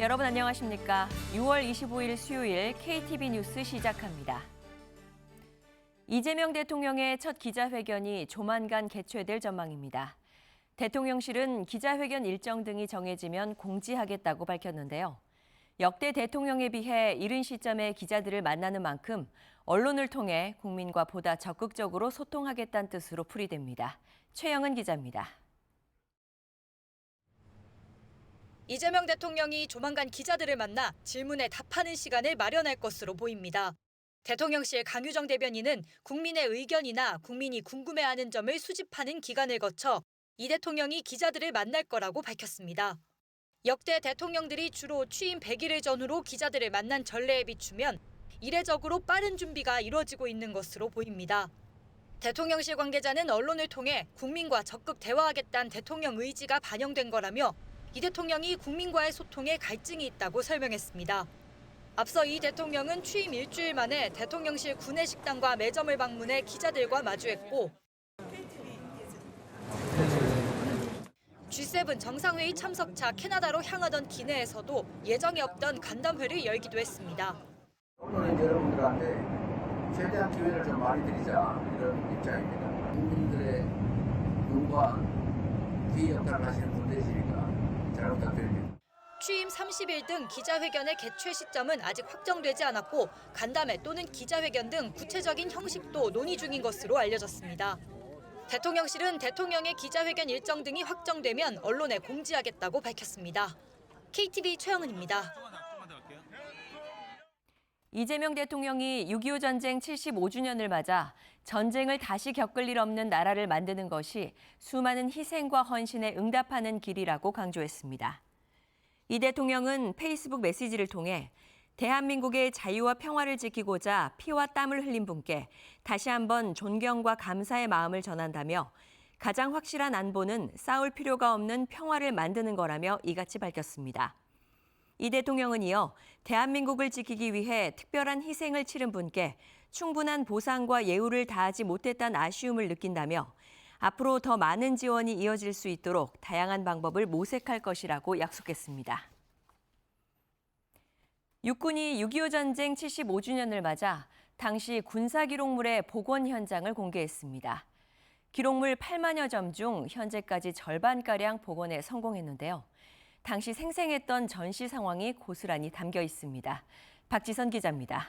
여러분 안녕하십니까? 6월 25일 수요일 KTV 뉴스 시작합니다. 이재명 대통령의 첫 기자회견이 조만간 개최될 전망입니다. 대통령실은 기자회견 일정 등이 정해지면 공지하겠다고 밝혔는데요. 역대 대통령에 비해 이른 시점에 기자들을 만나는 만큼 언론을 통해 국민과 보다 적극적으로 소통하겠다는 뜻으로 풀이됩니다. 최영은 기자입니다. 이재명 대통령이 조만간 기자들을 만나 질문에 답하는 시간을 마련할 것으로 보입니다. 대통령실 강유정 대변인은 국민의 의견이나 국민이 궁금해하는 점을 수집하는 기간을 거쳐 이 대통령이 기자들을 만날 거라고 밝혔습니다. 역대 대통령들이 주로 취임 100일을 전후로 기자들을 만난 전례에 비추면 이례적으로 빠른 준비가 이루어지고 있는 것으로 보입니다. 대통령실 관계자는 언론을 통해 국민과 적극 대화하겠다는 대통령 의지가 반영된 거라며 이 대통령이 국민과의 소통에 갈증이 있다고 설명했습니다. 앞서 이 대통령은 취임 일주일 만에 대통령실 구내식당과 매점을 방문해 기자들과 마주했고 G7 정상회의 참석차 캐나다로 향하던 기내에서도 예정이 없던 간담회를 열기도 했습니다. 언론인 여러분들한테 최대한 기회를 좀 많이 드리자 이런 입장입니다. 국민들의 눈과 귀 역할을 하시는 분들이시니까 잘 부탁드립니다. 취임 30일 등 기자회견의 개최 시점은 아직 확정되지 않았고 간담회 또는 기자회견 등 구체적인 형식도 논의 중인 것으로 알려졌습니다. 대통령실은 대통령의 기자회견 일정 등이 확정되면 언론에 공지하겠다고 밝혔습니다. KTV 최영은입니다. 이재명 대통령이 6.25 전쟁 75주년을 맞아 전쟁을 다시 겪을 일 없는 나라를 만드는 것이 수많은 희생과 헌신에 응답하는 길이라고 강조했습니다. 이 대통령은 페이스북 메시지를 통해 대한민국의 자유와 평화를 지키고자 피와 땀을 흘린 분께 다시 한번 존경과 감사의 마음을 전한다며 가장 확실한 안보는 싸울 필요가 없는 평화를 만드는 거라며 이같이 밝혔습니다. 이 대통령은 이어 대한민국을 지키기 위해 특별한 희생을 치른 분께 충분한 보상과 예우를 다하지 못했다는 아쉬움을 느낀다며 앞으로 더 많은 지원이 이어질 수 있도록 다양한 방법을 모색할 것이라고 약속했습니다. 육군이 6.25 전쟁 75주년을 맞아 당시 군사 기록물의 복원 현장을 공개했습니다. 기록물 8만여 점 중 현재까지 절반가량 복원에 성공했는데요. 당시 생생했던 전시 상황이 고스란히 담겨 있습니다. 박지선 기자입니다.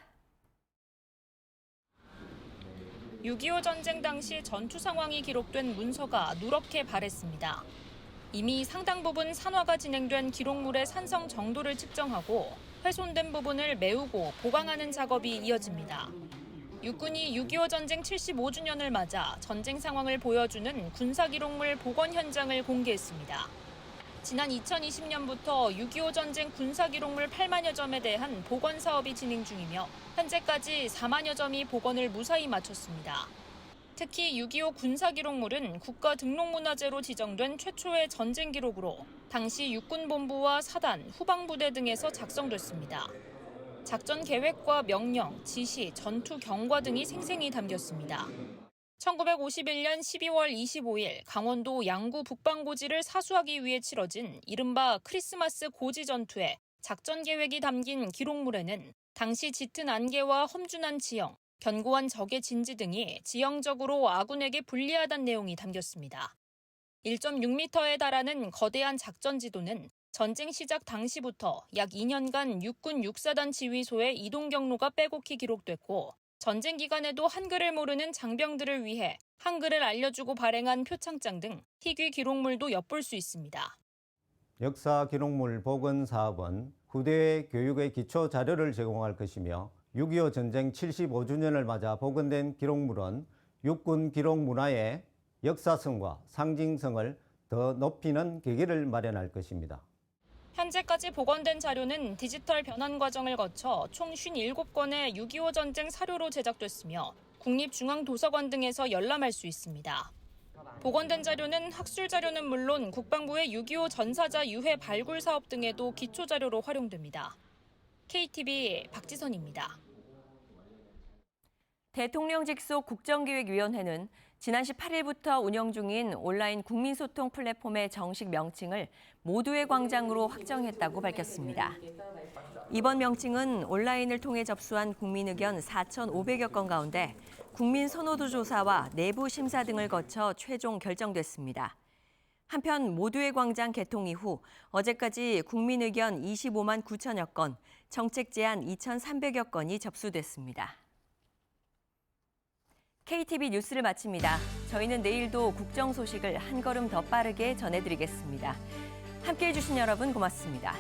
6.25 전쟁 당시 전투 상황이 기록된 문서가 누렇게 발했습니다. 이미 상당 부분 산화가 진행된 기록물의 산성 정도를 측정하고 훼손된 부분을 메우고 보강하는 작업이 이어집니다. 육군이 6.25 전쟁 75주년을 맞아 전쟁 상황을 보여주는 군사 기록물 복원 현장을 공개했습니다. 지난 2020년부터 6.25 전쟁 군사 기록물 8만여 점에 대한 복원 사업이 진행 중이며 현재까지 4만여 점이 복원을 무사히 마쳤습니다. 특히 6.25 군사 기록물은 국가 등록문화재로 지정된 최초의 전쟁 기록으로 당시 육군본부와 사단, 후방부대 등에서 작성됐습니다. 작전 계획과 명령, 지시, 전투 경과 등이 생생히 담겼습니다. 1951년 12월 25일 강원도 양구 북방고지를 사수하기 위해 치러진 이른바 크리스마스 고지 전투의 작전 계획이 담긴 기록물에는 당시 짙은 안개와 험준한 지형, 견고한 적의 진지 등이 지형적으로 아군에게 불리하다는 내용이 담겼습니다. 1.6m에 달하는 거대한 작전 지도는 전쟁 시작 당시부터 약 2년간 육군 육사단 지휘소의 이동 경로가 빼곡히 기록됐고 전쟁 기간에도 한글을 모르는 장병들을 위해 한글을 알려주고 발행한 표창장 등 희귀 기록물도 엿볼 수 있습니다. 역사 기록물 복원 사업은 후대 교육의 기초 자료를 제공할 것이며 6.25 전쟁 75주년을 맞아 복원된 기록물은 육군 기록 문화의 역사성과 상징성을 더 높이는 계기를 마련할 것입니다. 현재까지 복원된 자료는 디지털 변환 과정을 거쳐 총 57건의 6.25 전쟁 사료로 제작됐으며 국립중앙도서관 등에서 열람할 수 있습니다. 복원된 자료는 학술 자료는 물론 국방부의 6.25 전사자 유해 발굴 사업 등에도 기초 자료로 활용됩니다. KTV 박지선입니다. 대통령 직속 국정기획위원회는 지난 18일부터 운영 중인 온라인 국민소통 플랫폼의 정식 명칭을 모두의 광장으로 확정했다고 밝혔습니다. 이번 명칭은 온라인을 통해 접수한 국민 의견 4,500여 건 가운데 국민 선호도 조사와 내부 심사 등을 거쳐 최종 결정됐습니다. 한편 모두의 광장 개통 이후 어제까지 국민 의견 25만 9천여 건, 정책 제안 2,300여 건이 접수됐습니다. KTV 뉴스를 마칩니다. 저희는 내일도 국정 소식을 한 걸음 더 빠르게 전해드리겠습니다. 함께해 주신 여러분 고맙습니다.